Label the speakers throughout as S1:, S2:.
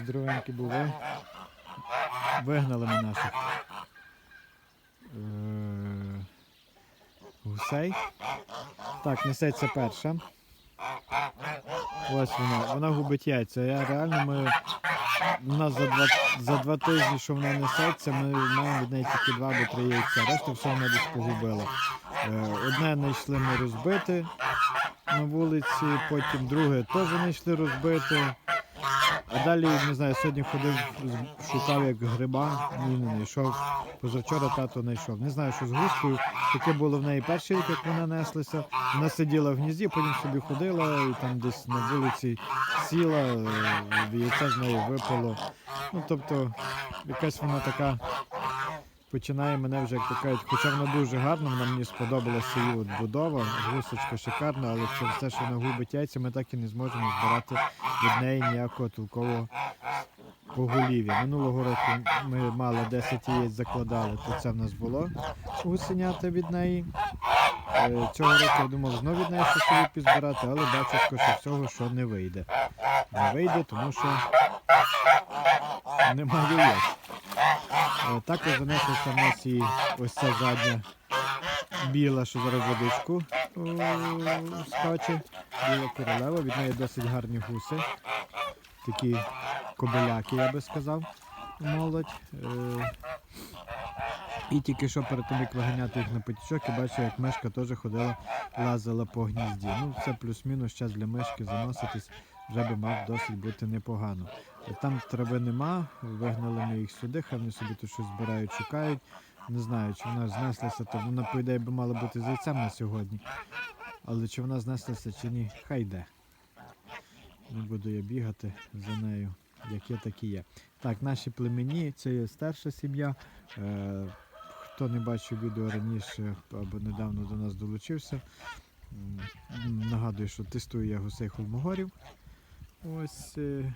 S1: Здоровенькі були. Вигнали ми наших е, гусей. Так, несеться перша. Ось вона. Вона губить яйця. Я реально ми. У нас за два, за два тижні, що вона несеться, ми маємо від неї тільки два або три яйця. Решта все вона десь погубила. Е, одне знайшли ми розбити на вулиці, потім друге теж знайшли розбити. А далі, не знаю, сьогодні ходив, шукав як гриба, ні, не знайшов. Позавчора тато знайшов. Не знаю, що з гускою. Таке було в неї перший рік, як вона неслася. Вона сиділа в гнізді, потім собі ходила і там десь на вулиці сіла, е, яйце з неї випало. Ну, тобто, якась вона така починає мене вже, як то кажуть, хоча вона дуже гарна, вона мені сподобалася її от будова, гусочка шикарна, але через те, що вона губить яйця, ми так і не зможемо збирати від неї ніякого толкового поголів'я. Минулого року ми мали 10 яєць закладали, то це в нас було гусенята від неї. Е, Цього року я думав знову від неї щось собі підзбирати, але бачу, скоріше всього, що не вийде. Не вийде, тому що немає яєць. Е, Також занеслося в нас і ось ця задня біла, що зараз водичку скаче. Біла королева, від неї досить гарні гуси. Такі кобеляки, я би сказав, молодь. Е, І тільки що перед тим, як виганяти їх на потічок, я бачу, як мишка теж ходила, лазила по гнізді. Ну, це плюс-мінус час для мишки заноситись вже би мав досить бути непогано. Там трави нема, вигнали ми їх сюди, хай вони собі тут щось збирають, шукають. Не знаю, чи вона знеслася, то вона, по ідеї, мала бути з яйцем на сьогодні. Але чи вона знеслася чи ні, хай йде. Не буду я бігати за нею, як є, так і є. Так, наші племені, це є старша сім'я. Е, хто не бачив відео раніше або недавно до нас долучився, нагадую, що тестую я гусей холмогорів. Ось е,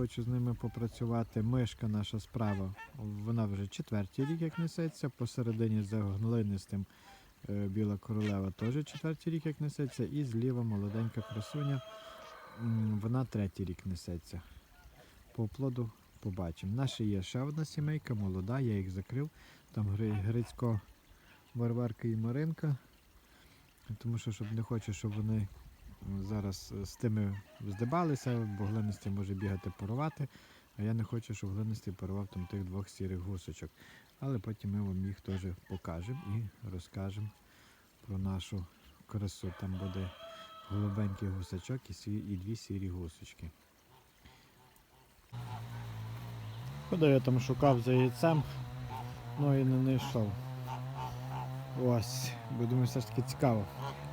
S1: хочу з ними попрацювати. Мишка наша справа, вона вже четвертий рік як несеться, посередині за гнилинистим е, біла королева теж четвертий рік як несеться, і зліва молоденька красуня, вона третій рік несеться. По плоду побачимо. Наша є ще одна сімейка, молода, я їх закрив. Там Грицько, Варварка і Маринка. Тому що щоб не хочу, щоб вони зараз е, з тими здибалися, бо глинистий може бігати порувати. А я не хочу, щоб глинистий порвав там тих двох сірих гусочок. Але потім ми вам їх теж покажемо і розкажемо про нашу красу. Там буде голубенький гусачок і, і дві сірі гусочки. Ходив я там шукав за яйцем, ну і не знайшов. Ось, бо думаю, все ж таки цікаво.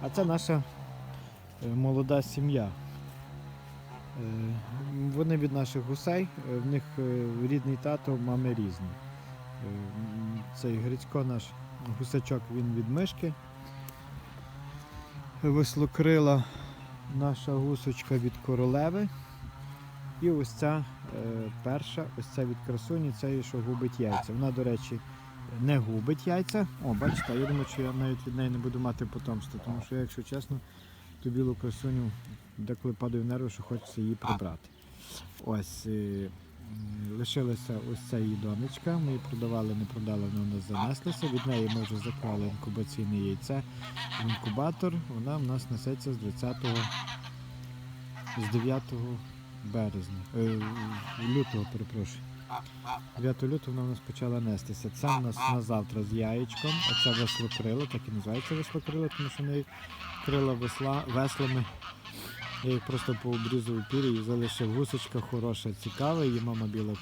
S1: А це наша молода сім'я. Е, Вони від наших гусей, е, в них е, рідний тато, мами різні. Е, Цей Грицько наш гусачок, він від мишки. Веслокрила наша гусочка від королеви. І ось ця е, перша, ось ця від красуні, це що губить яйця. Вона, до речі, не губить яйця. О, бачите, я думаю, що я навіть від неї не буду мати потомства, тому що, якщо чесно, ту білу красуню деколи падаю в нерви, що хочеться її прибрати. Ось е, лишилася ось ця її донечка. Ми її продавали, не продали, вона у нас занеслася. Від неї ми вже заклали інкубаційне яйце в інкубатор. Вона в нас несеться з 20 з 9 березня. Е, лютого, перепрошую. 9 лютого вона в нас почала нестися. Це у нас на завтра з яєчком. Оце веслокрило, так і називається веслокрило, тому що в крила весла, веслами. Я їх просто пообрізав пірі і залишив гусочка хороша, цікава. Її мама біла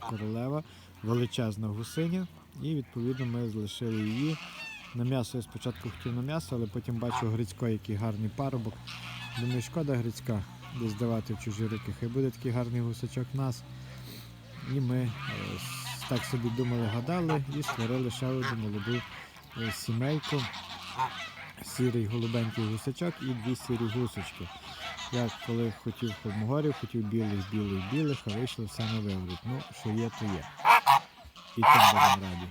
S1: королева, величезна гусиня. І відповідно ми залишили її. На м'ясо я спочатку хотів на м'ясо, але потім бачу Грицько, який гарний парубок. Думаю, шкода Грицька десь давати в чужі руки. Хай буде такий гарний гусачок нас. І ми е, так собі думали, гадали і створили ще одну молоду е, сімейку. Сірий голубенький гусачок і дві сірі гусочки. Я коли хотів холмогорів, хотів білих, білих, білих, а вийшло все на виворіт. Ну, що є, то є. І тим будемо раді.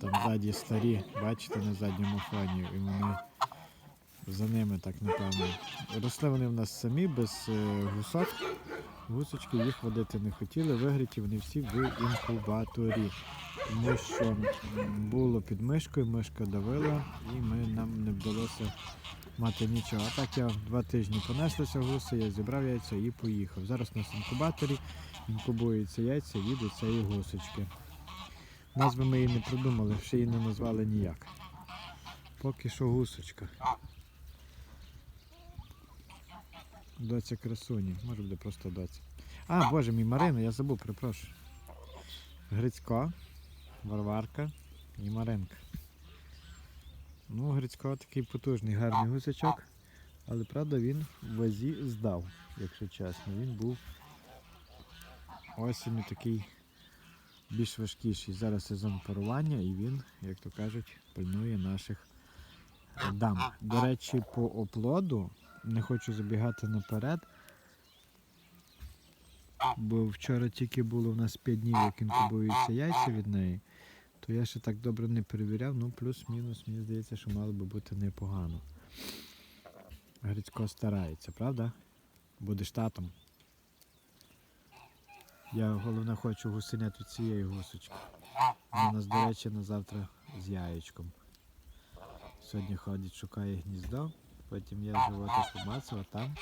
S1: Там ззаді старі, бачите, на задньому фоні, і вони за ними так напевно. Росли вони в нас самі без е, гусок. Гусочки їх водити не хотіли, вигріті вони всі в інкубаторі. Тому що було під мишкою, мишка давила і ми, нам не вдалося мати нічого. А так я два тижні понеслися гуси, я зібрав яйця і поїхав. Зараз у нас інкубаторі інкубуються яйця від цієї гусочки. Назви ми її не придумали, ще її не назвали ніяк. Поки що гусочка. Доця красуні, може буде просто доця. А, боже мій Марина, я забув, перепрошую. Грицько, Варварка і Маринка. Ну, Грицько такий потужний, гарний гусачок, але правда він в вазі здав, якщо чесно. Він був осінню такий більш важкіший. Зараз сезон парування і він, як то кажуть, пильнує наших дам. До речі, по оплоду не хочу забігати наперед. Бо вчора тільки було в нас 5 днів, як інкубуються яйця від неї, то я ще так добре не перевіряв, ну плюс-мінус, мені здається, що мало би бути непогано. Грицько старається, правда? Будеш татом. Я головне хочу гусенят від цієї гусочки. Вона у до речі, на завтра з яєчком. Сьогодні ходить, шукає гніздо, потім я животик помацав, а там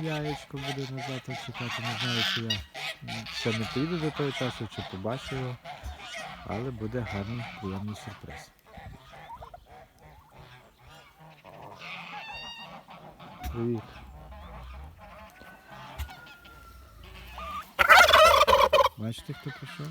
S1: яєчко буде на завтра чекати. Не знаю, чи я ще не поїду до того часу, чи побачу його, але буде гарний, приємний сюрприз. Привіт. Бачите, хто прийшов?